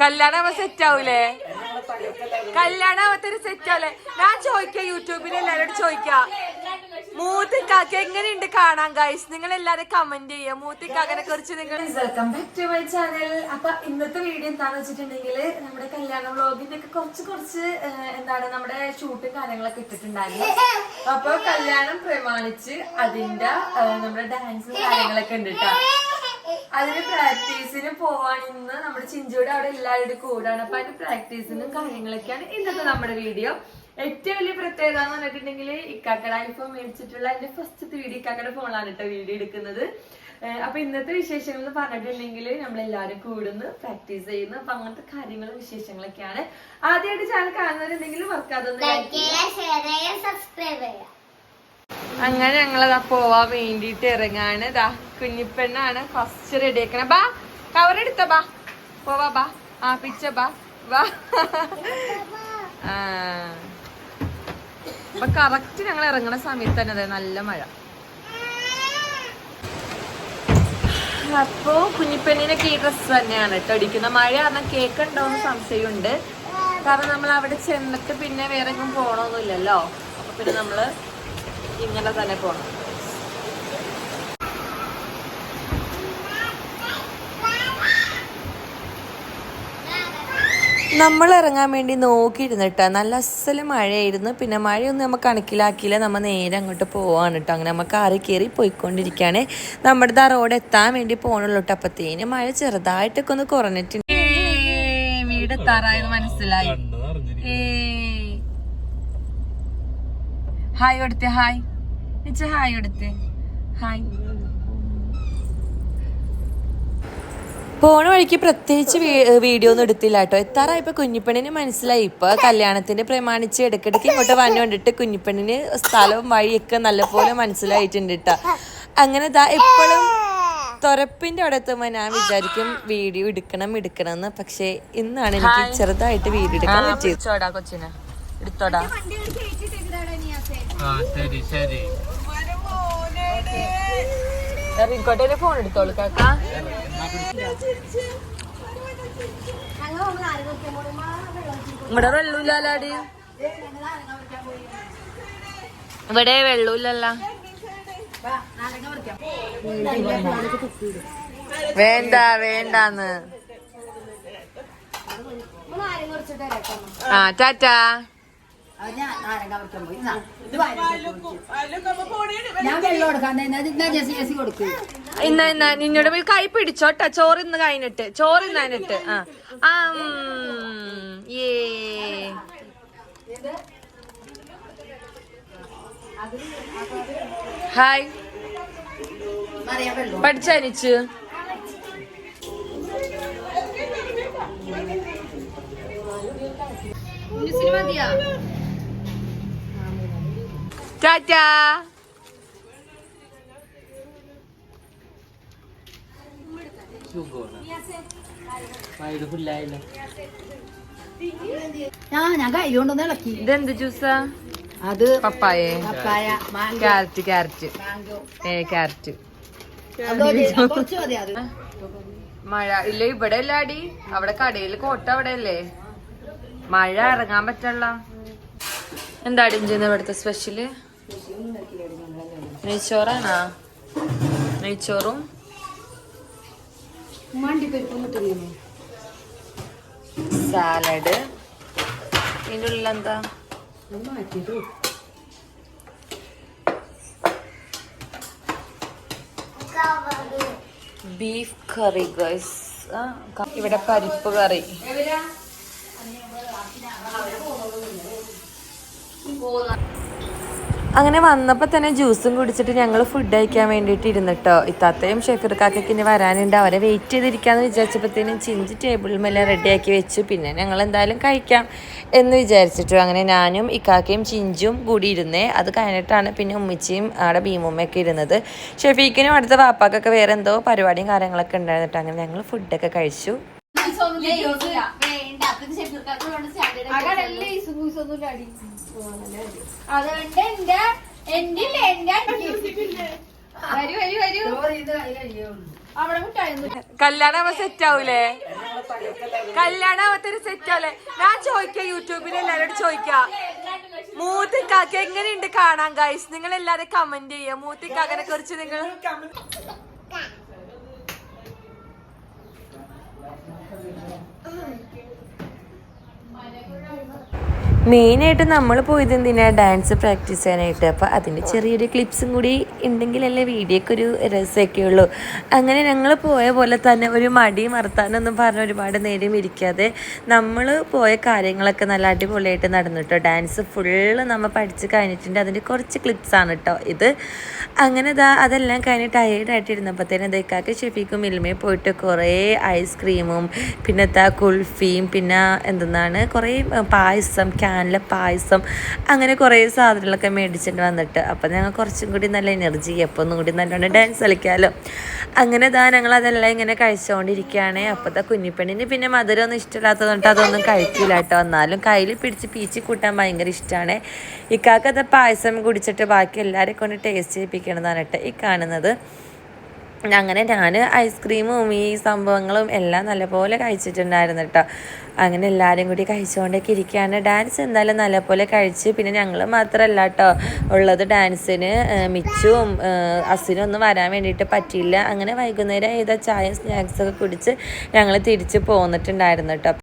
കല്യാണം സെറ്റ് ആവൂലേ? കല്യാണം അവത്തൊരു സെറ്റ് ആവൂലേ? ഞാൻ ചോദിക്കാം യൂട്യൂബിൽ എല്ലാരോടും ചോദിക്കാം. കാക്ക എങ്ങനെയുണ്ട് കാണാൻ ഗൈസ് നിങ്ങൾ എല്ലാരും കമന്റ് ചെയ്യുക കാക്കനെ കുറിച്ച് നിങ്ങൾ welcome back to my channel അപ്പൊ ഇന്നത്തെ വീഡിയോ എന്താന്ന് വെച്ചിട്ടുണ്ടെങ്കിൽ നമ്മുടെ കല്യാണ വ്ളോഗിന്റെ ഒക്കെ കുറച്ച് കുറച്ച് എന്താണ് നമ്മുടെ ഷൂട്ടും കാര്യങ്ങളൊക്കെ ഇട്ടിട്ടുണ്ടായിരുന്നു. അപ്പൊ കല്യാണം പ്രമാണിച്ച് അതിന്റെ നമ്മുടെ ഡാൻസും കാര്യങ്ങളൊക്കെ ഉണ്ട് ട്ടോ. അതിന് പ്രാക്ടീസിന് പോവാൻ ഇന്ന്. നമ്മുടെ ചിഞ്ചോട് അവിടെ എല്ലാവരുടെ കൂടാണ്. അപ്പൊ അതിന്റെ പ്രാക്ടീസിനും കാര്യങ്ങളൊക്കെയാണ് ഇന്നത്തെ നമ്മുടെ വീഡിയോ. ഏറ്റവും വലിയ പ്രത്യേകത എന്ന് പറഞ്ഞിട്ടുണ്ടെങ്കിൽ ഇക്കാക്കട ഐഫോൺ മേടിച്ചിട്ടുള്ള എന്റെ ഫസ്റ്റത്തെ വീഡിയോ ഇക്കാക്കട ഫോണിലാണ് കേട്ടോ വീഡിയോ എടുക്കുന്നത്. അപ്പൊ ഇന്നത്തെ വിശേഷങ്ങൾ എന്ന് പറഞ്ഞിട്ടുണ്ടെങ്കിൽ നമ്മൾ എല്ലാവരും കൂടുന്നു പ്രാക്ടീസ് ചെയ്യുന്നു. അപ്പൊ അങ്ങനത്തെ കാര്യങ്ങളും വിശേഷങ്ങളൊക്കെയാണ്. ആദ്യമായിട്ട് ചാനൽ കാണുന്നവരുണ്ടെങ്കിൽ ഷെയർ സബ്സ്ക്രൈബ് അങ്ങനെ ഞങ്ങളതാ പോവാൻ വേണ്ടിട്ട് ഇറങ്ങാണ്. ദാ കുഞ്ഞിപ്പെണ്ണാണ് ഫസ്റ്റ് റെഡി ആക്കണേ ബാ കവർ എടുത്ത ബാ. പോവാ ബാ. ആ പിച്ച ബാ. ബാ. അപ്പൊ കറക്റ്റ് ഞങ്ങൾ ഇറങ്ങണ സമയത്ത് തന്നെ അതെ നല്ല മഴ. അപ്പോ കുഞ്ഞിപ്പെണ്ണിനൊക്കെ ഈ ഡ്രസ്സ് തന്നെയാണ് കേട്ടോ അടിക്കുന്ന മഴ കാരണം കേക്ക് ഉണ്ടോന്ന് സംശയമുണ്ട്. കാരണം നമ്മൾ അവിടെ ചെന്നിട്ട് പിന്നെ വേറെ എങ്ങും പോണൊന്നുമില്ലല്ലോ. അപ്പൊ പിന്നെ നമ്മൾ ഇങ്ങനെ തന്നെ പോണം. നമ്മൾ ഇറങ്ങാൻ വേണ്ടി നോക്കിയിരുന്നിട്ട്. നല്ല അസൽ മഴയായിരുന്നു. പിന്നെ മഴയൊന്നും നമുക്ക് കണക്കിലാക്കിയില്ല. നമ്മൾ നേരെ അങ്ങോട്ട് പോവാണ് കേട്ടോ അങ്ങനെ നമുക്ക് കാറി കയറി പോയിക്കൊണ്ടിരിക്കുകയാണ് നമ്മുടെ ആ റോഡ് എത്താൻ വേണ്ടി പോകണുള്ളൂ കേട്ടോ അപ്പത്തേന് മഴ ചെറുതായിട്ടൊക്കെ ഒന്ന് കുറഞ്ഞിട്ടുണ്ട്. വീട് എത്താറായത് മനസ്സിലായി. ഹായ് കൊടുത്തേ ഹായ്. ഇച്ച ഹായ് കൊടുത്തേ. ഹായ്. പോണ വഴിക്ക് പ്രത്യേകിച്ച് വീഡിയോ ഒന്നും എടുത്തില്ല കേട്ടോ. എത്താറായപ്പോ കുഞ്ഞിപ്പെണ്ണിന് മനസ്സിലായി. ഇപ്പൊ കല്യാണത്തിന്റെ പ്രമാണിച്ച് ഇടയ്ക്കിടയ്ക്ക് ഇങ്ങോട്ട് വന്നു കൊണ്ടിട്ട് കുഞ്ഞിപ്പെണ്ണിന് സ്ഥലവും വഴിയൊക്കെ നല്ലപോലെ മനസ്സിലായിട്ടുണ്ട് കേട്ടോ. അങ്ങനെ ദാ എപ്പോഴും തുറപ്പിന്റെ അവിടെ എത്തുമ്പോ ഞാൻ വിചാരിക്കും വീഡിയോ എടുക്കണം എടുക്കണം എന്ന് പക്ഷെ ഇന്നാണ് എനിക്ക് ചെറുതായിട്ട് വീഡിയോ എടുക്കാൻ പറ്റിയത്. കൊച്ചിനെ. ആ ശരി ശരി. റിക്കോട്ടെ ഫോൺ എടുത്തോളൂ കാക്ക. ഇവിടെ വെള്ളമില്ലാലാടി ഇവിടെ വെള്ളമില്ലല്ല വേണ്ട വേണ്ടാന്ന്. ആ ടാറ്റാ. ഞാൻ വെള്ളം കൊടുക്കാൻ ജെസി ജെസി കൊടുക്കും. ഇന്ന ഇന്ന നിന്നോട് പോയി കൈ പിടിച്ചോട്ടാ ചോറ് ഇന്ന് കഴിഞ്ഞിട്ട്. ചോറ് ഇന്ന് കഴിഞ്ഞിട്ട്. ആ. ഏ ഹായ്. പഠിച്ചനിച്ച് ടാറ്റാ ഞാൻ കൈ കൊണ്ടൊന്ന് ഇളക്കി. ഇതെന്ത് ജ്യൂസാ? അത് പപ്പായേ. Papaya carrot carrot. ഏ ക്യാരറ്റ്. മഴ ഇല്ല ഇവിടെ അല്ലാടി അവിടെ കടയിൽ കോട്ട അവിടെ അല്ലേ മഴ ഇറങ്ങാൻ പറ്റല്ല എന്താടി ചെയ്യുന്നത് ഇവിടുത്തെ സ്പെഷ്യൽ നെയ്ച്ചോറാണോ? നെയ്ച്ചോറും? സാലഡ്. ഇതിന്റെ ഉള്ളിൽ എന്താ ബീഫ് കറി ഗൈസ്. ഇവിടെ പരിപ്പ് കറി. അങ്ങനെ വന്നപ്പോൾ തന്നെ ജ്യൂസും കുടിച്ചിട്ട് ഞങ്ങൾ ഫുഡ് കഴിക്കാൻ വേണ്ടിയിട്ട് ഇരുന്നിട്ടോ. ഇത്താത്തയും കാക്കയ്ക്ക് ഇനി വരാനുണ്ട്. അവരെ വെയിറ്റ് ചെയ്തിരിക്കാന്ന് വിചാരിച്ചപ്പോഴത്തേനും ചിഞ്ചി ടേബിളിൽ മേലെ റെഡിയാക്കി വെച്ചു. പിന്നെ ഞങ്ങൾ എന്തായാലും കഴിക്കാം എന്ന് വിചാരിച്ചിട്ടു. അങ്ങനെ ഞാനും ഇക്കാക്കയും ചിഞ്ചും കൂടി ഇരുന്നേ. അത് കഴിഞ്ഞിട്ടാണ് പിന്നെ ഉമ്മിച്ചിയും അവിടെ ഭീമുമ്മയൊക്കെ ഇരുന്നത്. ഷെഫീക്കിനും അടുത്ത വാപ്പാക്കൊക്കെ വേറെ എന്തോ പരിപാടിയും കാര്യങ്ങളൊക്കെ ഉണ്ടായിരുന്നിട്ട് അങ്ങനെ ഞങ്ങൾ ഫുഡൊക്കെ കഴിച്ചു. അതുകൊണ്ട് എന്റെ എന്റെ എന്റെ വരൂ വരൂ വരൂ. അവിടെ കല്യാണം ആവുമ്പോ സെറ്റ് ആവൂലേ? കല്യാണം ആവത്തൊരു സെറ്റ് ആവൂലേ? ഞാൻ ചോദിക്കാം യൂട്യൂബിൽ എല്ലാരോടും ചോദിക്കാം. മൂത്തിക്കാക്ക് എങ്ങനെയുണ്ട് കാണാൻ ഗൈസ് നിങ്ങൾ എല്ലാരും കമന്റ് ചെയ്യുക മൂത്തിക്കാക്കനെ കുറിച്ച് നിങ്ങൾ മെയിനായിട്ട് നമ്മൾ പോയത് എന്തിനാ? ഡാൻസ് പ്രാക്ടീസ് ചെയ്യാനായിട്ട്. അപ്പോൾ അതിന്റെ ചെറിയൊരു ക്ലിപ്സും കൂടി ഉണ്ടെങ്കിലല്ലേ വീഡിയോക്ക് ഒരു രസമൊക്കെ ഉള്ളൂ. അങ്ങനെ ഞങ്ങൾ പോയ പോലെ തന്നെ ഒരു മടി മറത്താനൊന്നും പറഞ്ഞ ഒരുപാട് നേരം ഇരിക്കാതെ നമ്മൾ പോയ കാര്യങ്ങളൊക്കെ നല്ല അടിപൊളിയായിട്ട് നടന്നു കേട്ടോ ഡാൻസ് ഫുള്ള് നമ്മൾ പഠിച്ച് കഴിഞ്ഞിട്ടുണ്ട്. അതിന്റെ കുറച്ച് ക്ലിപ്സാണ് കേട്ടോ ഇത്. അങ്ങനെ ഇതാ അതെല്ലാം കഴിഞ്ഞ് ടയേർഡായിട്ട് ഇരുന്നപ്പോഴത്തേനും ഷെഫിക്കും മിൽമയിൽ പോയിട്ട് കുറേ ഐസ്ക്രീമും പിന്നെ താ കുൽഫിയും പിന്നെ എന്തെന്നാണ്? കുറേ പായസം പായസം ക്യാനിലെ പായസം അങ്ങനെ കുറേ സാധനങ്ങളൊക്കെ മേടിച്ചിട്ട് വന്നിട്ട്. അപ്പം ഞങ്ങൾ കുറച്ചും കൂടി നല്ല എനർജി അപ്പോൾ ഒന്നും കൂടി നല്ലോണം ഡാൻസ് കളിക്കാമല്ലോ അങ്ങനെ ഇതാ ഞങ്ങൾ അതെല്ലാം ഇങ്ങനെ കഴിച്ചുകൊണ്ടിരിക്കുകയാണ് അപ്പോൾ ഇതാ കുഞ്ഞിപ്പെണ്ണിന് പിന്നെ മധുരമൊന്നും ഇഷ്ടമില്ലാത്തതുകൊണ്ട് അതൊന്നും കഴിക്കില്ല കേട്ടോ. എന്നാലും കയ്യിൽ പിടിച്ച് പീച്ചി കൂട്ടാൻ ഭയങ്കര ഇഷ്ടമാണ് ഇക്കാക്കത്തെ പായസം കുടിച്ചിട്ട് ബാക്കി എല്ലാവരെയും കൊണ്ട് ടേസ്റ്റ് ചെയ്യിപ്പിക്കണതാണ് കേട്ടോ ഈ കാണുന്നത്. അങ്ങനെ ഞാൻ ഐസ്ക്രീമും ഈ സംഭവങ്ങളും എല്ലാം നല്ലപോലെ കഴിച്ചിട്ടുണ്ടായിരുന്നു കേട്ടോ അങ്ങനെ എല്ലാവരും കൂടി കഴിച്ചുകൊണ്ടൊക്കെ ഇരിക്കുകയാണ് ഡാൻസ് എന്തായാലും നല്ലപോലെ കഴിച്ച് പിന്നെ ഞങ്ങൾ മാത്രമല്ല കേട്ടോ ഉള്ളത് ഡാൻസിന് മിച്ചും അസിനും ഒന്നും വരാൻ വേണ്ടിയിട്ട് പറ്റിയില്ല. അങ്ങനെ വൈകുന്നേരം ഏതാ ചായയും സ്നാക്സൊക്കെ കുടിച്ച് ഞങ്ങൾ തിരിച്ച് പോന്നിട്ടുണ്ടായിരുന്നു കേട്ടോ